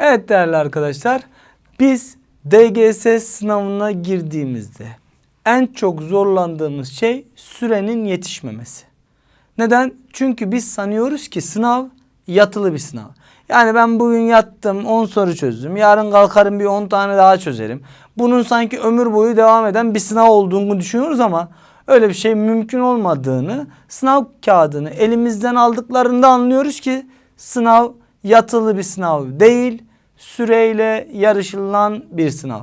Evet değerli arkadaşlar, biz DGS sınavına girdiğimizde en çok zorlandığımız şey sürenin yetişmemesi. Neden? Çünkü biz sanıyoruz ki sınav yatılı bir sınav. Yani ben bugün yattım 10 soru çözdüm. Yarın kalkarım bir 10 tane daha çözerim. Bunun sanki ömür boyu devam eden bir sınav olduğunu düşünüyoruz ama öyle bir şey mümkün olmadığını sınav kağıdını elimizden aldıklarında anlıyoruz ki sınav yatılı bir sınav değil, süreyle yarışılan bir sınav.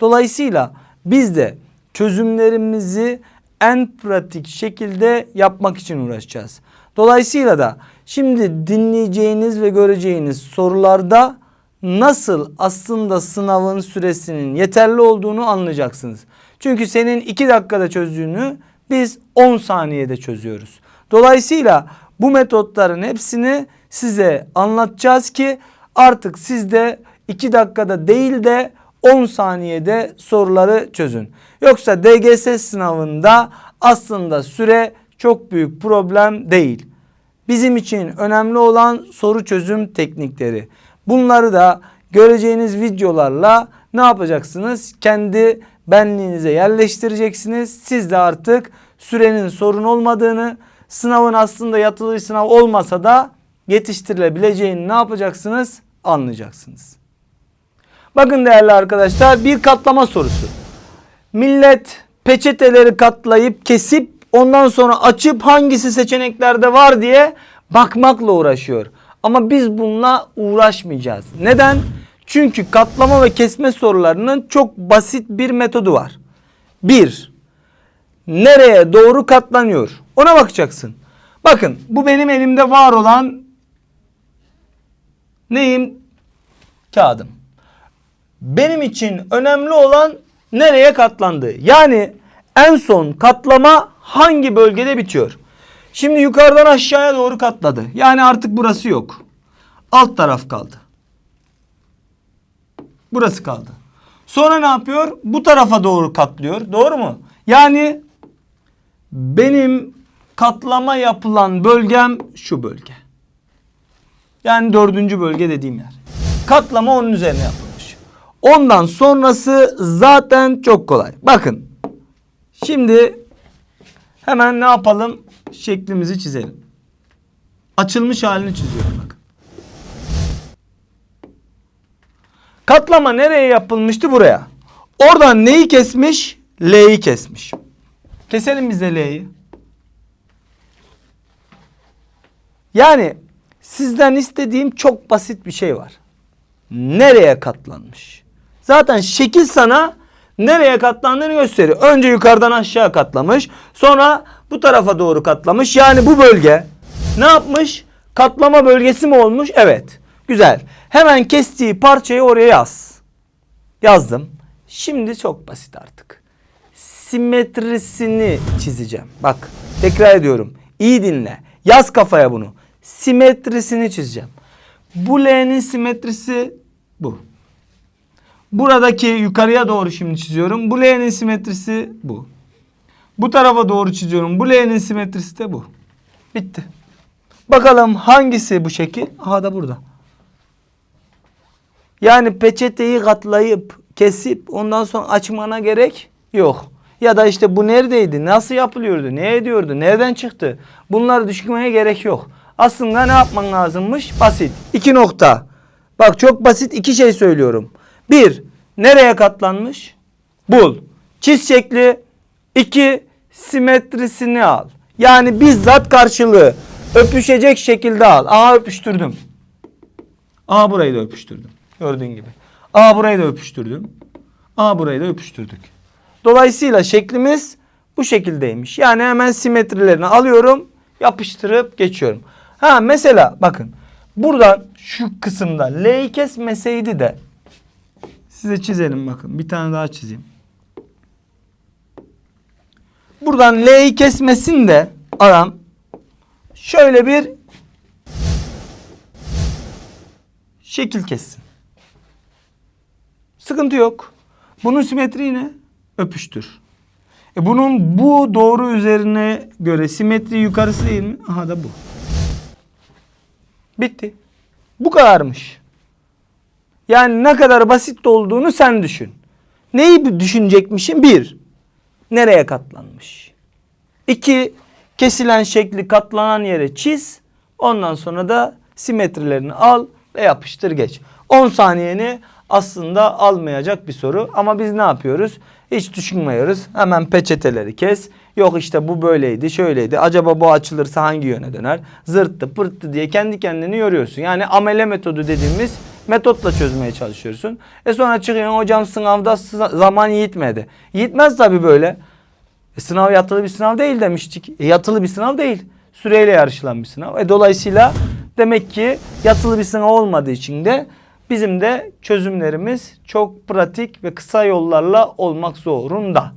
Dolayısıyla biz de çözümlerimizi en pratik şekilde yapmak için uğraşacağız. Dolayısıyla da şimdi dinleyeceğiniz ve göreceğiniz sorularda nasıl aslında sınavın süresinin yeterli olduğunu anlayacaksınız. Çünkü senin 2 dakikada çözdüğünü biz 10 saniyede çözüyoruz. Dolayısıyla bu metotların hepsini size anlatacağız ki artık siz de 2 dakikada değil de 10 saniyede soruları çözün. Yoksa DGS sınavında aslında süre çok büyük problem değil. Bizim için önemli olan soru çözüm teknikleri. Bunları da göreceğiniz videolarla ne yapacaksınız? Kendi benliğinize yerleştireceksiniz. Siz de artık sürenin sorun olmadığını, sınavın aslında yatılı sınav olmasa da yetiştirilebileceğini ne yapacaksınız? Anlayacaksınız. Bakın değerli arkadaşlar bir katlama sorusu. Millet peçeteleri katlayıp kesip ondan sonra açıp hangisi seçeneklerde var diye bakmakla uğraşıyor. Ama biz bununla uğraşmayacağız. Neden? Çünkü katlama ve kesme sorularının çok basit bir metodu var. Bir, nereye doğru katlanıyor? Ona bakacaksın. Bakın bu benim elimde var olan neyim? Kağıdım. Benim için önemli olan nereye katlandığı. Yani en son katlama hangi bölgede bitiyor? Şimdi yukarıdan aşağıya doğru katladı. Yani artık burası yok. Alt taraf kaldı. Burası kaldı. Sonra ne yapıyor? Bu tarafa doğru katlıyor. Doğru mu? Yani benim katlama yapılan bölgem şu bölge. Yani dördüncü bölge dediğim yer. Katlama onun üzerine yapılmış. Ondan sonrası zaten çok kolay. Bakın. Şimdi hemen ne yapalım? Şeklimizi çizelim. Açılmış halini çiziyorum bakın. Katlama nereye yapılmıştı? Buraya. Oradan neyi kesmiş? L'yi kesmiş. Keselim biz de L'yi. Yani sizden istediğim çok basit bir şey var. Nereye katlanmış? Zaten şekil sana nereye katlandığını gösteriyor. Önce yukarıdan aşağı katlamış. Sonra bu tarafa doğru katlamış. Yani bu bölge ne yapmış? Katlama bölgesi mi olmuş? Evet. Güzel. Hemen kestiği parçayı oraya yaz. Yazdım. Şimdi çok basit artık. Simetrisini çizeceğim. Bak tekrar ediyorum. İyi dinle. Yaz kafaya bunu. Simetrisini çizeceğim. Bu L'nin simetrisi bu. Buradaki yukarıya doğru şimdi çiziyorum. Bu L'nin simetrisi bu. Bu tarafa doğru çiziyorum. Bu L'nin simetrisi de bu. Bitti. Bakalım hangisi bu şekil? Aha da burada. Yani peçeteyi katlayıp kesip ondan sonra açmana gerek yok. Ya da işte bu neredeydi? Nasıl yapılıyordu? Ne ediyordu? Nereden çıktı? Bunları düşünmeye gerek yok. Aslında ne yapman lazımmış? Basit. İki nokta. Bak çok basit iki şey söylüyorum. Bir, nereye katlanmış? Bul. Çiz şekli. İki, simetrisini al. Yani bizzat karşılığı. Öpüşecek şekilde al. Aha öpüştürdüm. Aha burayı da öpüştürdüm. Gördüğün gibi. Aha burayı da öpüştürdüm. Aha burayı da öpüştürdük. Dolayısıyla şeklimiz bu şekildeymiş. Yani hemen simetrilerini alıyorum. Yapıştırıp geçiyorum. Ha mesela bakın. Buradan şu kısımda L'yi kesmeseydi de size çizelim bakın. Bir tane daha çizeyim. Buradan L'yi kesmesin de adam şöyle bir şekil kessin. Sıkıntı yok. Bunun simetri ne? Öpüştür. E bunun bu doğru üzerine göre simetri yukarısı değil mi? Aha da bu. Bitti. Bu kadarmış. Yani ne kadar basit olduğunu sen düşün. Neyi düşünecekmişim? Bir, nereye katlanmış? İki, kesilen şekli katlanan yere çiz. Ondan sonra da simetrilerini al ve yapıştır geç. 10 saniyeni aslında almayacak bir soru ama biz ne yapıyoruz? Hiç düşünmüyoruz. Hemen peçeteleri kes. Yok işte bu böyleydi, şöyleydi. Acaba bu açılırsa hangi yöne döner? Zırttı, pırttı diye kendi kendini yoruyorsun. Yani amele metodu dediğimiz metotla çözmeye çalışıyorsun. E sonra çıkıyorsun hocam sınavda sı- zaman yitmedi. Yitmez tabii böyle. E, sınav yatılı bir sınav değil demiştik. E, yatılı bir sınav değil. Süreyle yarışılan bir sınav. E, dolayısıyla demek ki yatılı bir sınav olmadığı için de bizim de çözümlerimiz çok pratik ve kısa yollarla olmak zorunda.